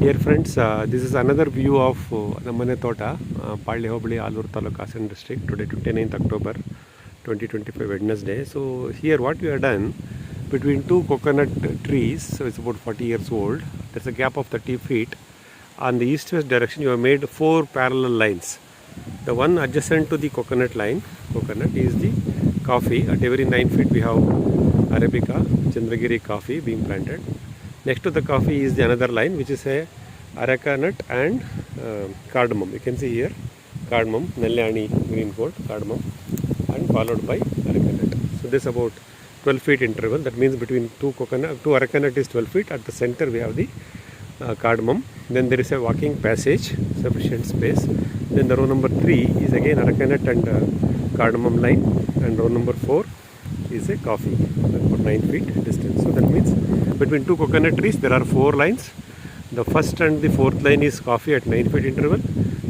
Dear friends this is another view of ನಮ್ಮನೆ ತೋಟ ಪಾಳ್ಯ ಹೋಬಳಿ Aluru taluk Haasan district today twenty ninth October twenty twenty five Wednesday so here what you are done between two coconut trees, so it's about 40 years old. There's a gap of 30 feet. On the east-west direction, you have made four parallel lines. The one adjacent to the coconut line, coconut, is the coffee. At every 9 feet, we have Arabica, Chandragiri coffee being planted. Next to the coffee is the another line, which is a Areca nut and uh, cardamom. You can see here cardamom, Nellani green gold, cardamom, and followed by Areca nut. So this about 12 feet interval. That means between two coconut, two Areca nut is 12 feet. At the center, we have the uh, cardamom. Then there is a walking passage, sufficient space. Then the row number three is again Areca nut and uh, cardamom line, and row number four is a coffee, about 9 feet distance. So that means between two coconut trees there are four lines. The first and the fourth line is coffee at 9 feet interval.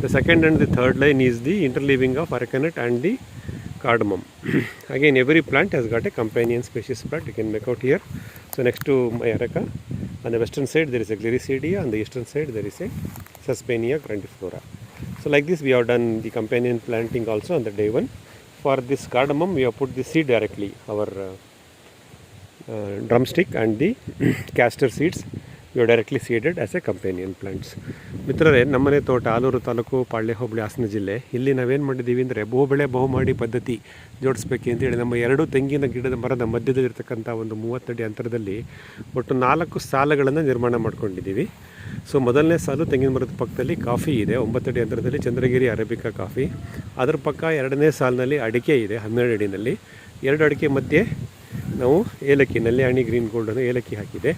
The second and the third line is the interleaving of arecanut and the cardamom. Again, every plant has got a companion species plant. You can make out here. So next to my areca, on the western side there is a Gliricidia, on the eastern side there is a Suspenia grandiflora. So like this we have done the companion planting also on the day one. For this cardamom we have put the seed directly, our uh, uh, drumstick and the castor seeds we have directly a as a companion ಮಿತ್ರರೇ ನಮ್ಮನೆ ತೋಟ ಆಲೂರು ತಾಲೂಕು ಪಾಳ್ಯ ಹೋಬಳಿ ಹಾಸನ ಜಿಲ್ಲೆ. ಇಲ್ಲಿ ನಾವೇನು ಮಾಡಿದ್ದೀವಿ ಅಂದರೆ ಬಹುಬೆಳೆ ಬಹುಮಾಡಿ ಪದ್ಧತಿ ಜೋಡಿಸ್ಬೇಕು ಅಂತೇಳಿ ನಮ್ಮ ಎರಡು ತೆಂಗಿನ ಗಿಡದ ಮರದ ಮಧ್ಯದಲ್ಲಿರ್ತಕ್ಕಂಥ ಒಂದು ಮೂವತ್ತಡಿ ಅಂತರದಲ್ಲಿ ಒಟ್ಟು ನಾಲ್ಕು ಸಾಲಗಳನ್ನು ನಿರ್ಮಾಣ ಮಾಡ್ಕೊಂಡಿದ್ದೀವಿ ಸೊ ಮೊದಲನೇ ಸಾಲು ತೆಂಗಿನ ಮರದ ಪಕ್ಕದಲ್ಲಿ ಕಾಫಿ ಇದೆ. ಒಂಬತ್ತಡಿ ಅಂತರದಲ್ಲಿ ಚಂದ್ರಗಿರಿ ಅರೇಬಿಕಾ ಕಾಫಿ. ಅದರ ಪಕ್ಕ ಎರಡನೇ ಸಾಲಿನಲ್ಲಿ ಅಡಿಕೆ ಇದೆ, ಹನ್ನೆರಡು ಅಡಿನಲ್ಲಿ. ಎರಡು ಅಡಿಕೆ ಮಧ್ಯೆ ನಾವು ಏಲಕ್ಕಿ ನಲ್ಯಾಣಿ ಗ್ರೀನ್ ಗೋಲ್ಡನ್ನು ಏಲಕ್ಕಿ ಹಾಕಿದೆ.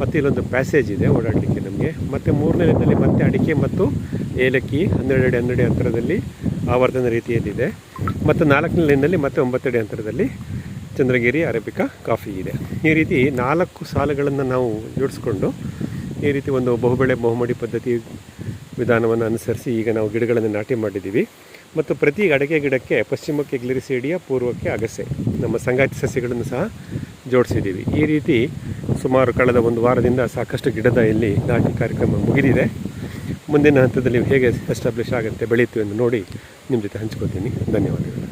ಮತ್ತು ಇಲ್ಲೊಂದು ಪ್ಯಾಸೇಜ್ ಇದೆ ಓಡಾಡಲಿಕ್ಕೆ ನಮಗೆ. ಮತ್ತು ಮೂರನೇ ಲೈನಲ್ಲಿ ಮತ್ತೆ ಅಡಿಕೆ ಮತ್ತು ಏಲಕ್ಕಿ ಹನ್ನೆರಡು ಅಡಿ, ಹನ್ನೆರಡು ಅಂತರದಲ್ಲಿ ಆವರ್ತನ ರೀತಿಯಲ್ಲಿದೆ. ಮತ್ತು ನಾಲ್ಕನೇ ಲೈನಲ್ಲಿ ಮತ್ತೆ ಒಂಬತ್ತಡಿ ಅಂತರದಲ್ಲಿ ಚಂದ್ರಗಿರಿ ಅರೇಬಿಕಾ ಕಾಫಿ ಇದೆ. ಈ ರೀತಿ ನಾಲ್ಕು ಸಾಲುಗಳನ್ನು ನಾವು ಜೋಡಿಸ್ಕೊಂಡು ಈ ರೀತಿ ಒಂದು ಬಹುಬೆಳೆ ಬಹುಮಡಿ ಪದ್ಧತಿ ವಿಧಾನವನ್ನು ಅನುಸರಿಸಿ ಈಗ ನಾವು ಗಿಡಗಳನ್ನು ನಾಟಿ ಮಾಡಿದ್ದೀವಿ. ಮತ್ತು ಪ್ರತಿ ಅಡಕೆ ಗಿಡಕ್ಕೆ ಪಶ್ಚಿಮಕ್ಕೆ ಗ್ಲಿರಿಸೇಡಿಯ, ಪೂರ್ವಕ್ಕೆ ಅಗಸೆ ನಮ್ಮ ಸಂಗಾತಿ ಸಸ್ಯಗಳನ್ನು ಸಹ ಜೋಡಿಸಿದ್ದೀವಿ. ಈ ರೀತಿ ಸುಮಾರು ಕಳೆದ ಒಂದು ವಾರದಿಂದ ಸಾಕಷ್ಟು ಗಿಡದ ಇಲ್ಲಿ ನಾಟಿ ಕಾರ್ಯಕ್ರಮ ಮುಗಿದಿದೆ. ಮುಂದಿನ ಹಂತದಲ್ಲಿ ಹೇಗೆ ಎಸ್ಟಾಬ್ಲಿಷ್ ಆಗುತ್ತೆ, ಬೆಳೆಯುತ್ತೆ ಎಂದು ನೋಡಿ ನಿಮ್ಮ ಜೊತೆ ಹಂಚ್ಕೋತೀನಿ. ಧನ್ಯವಾದಗಳು.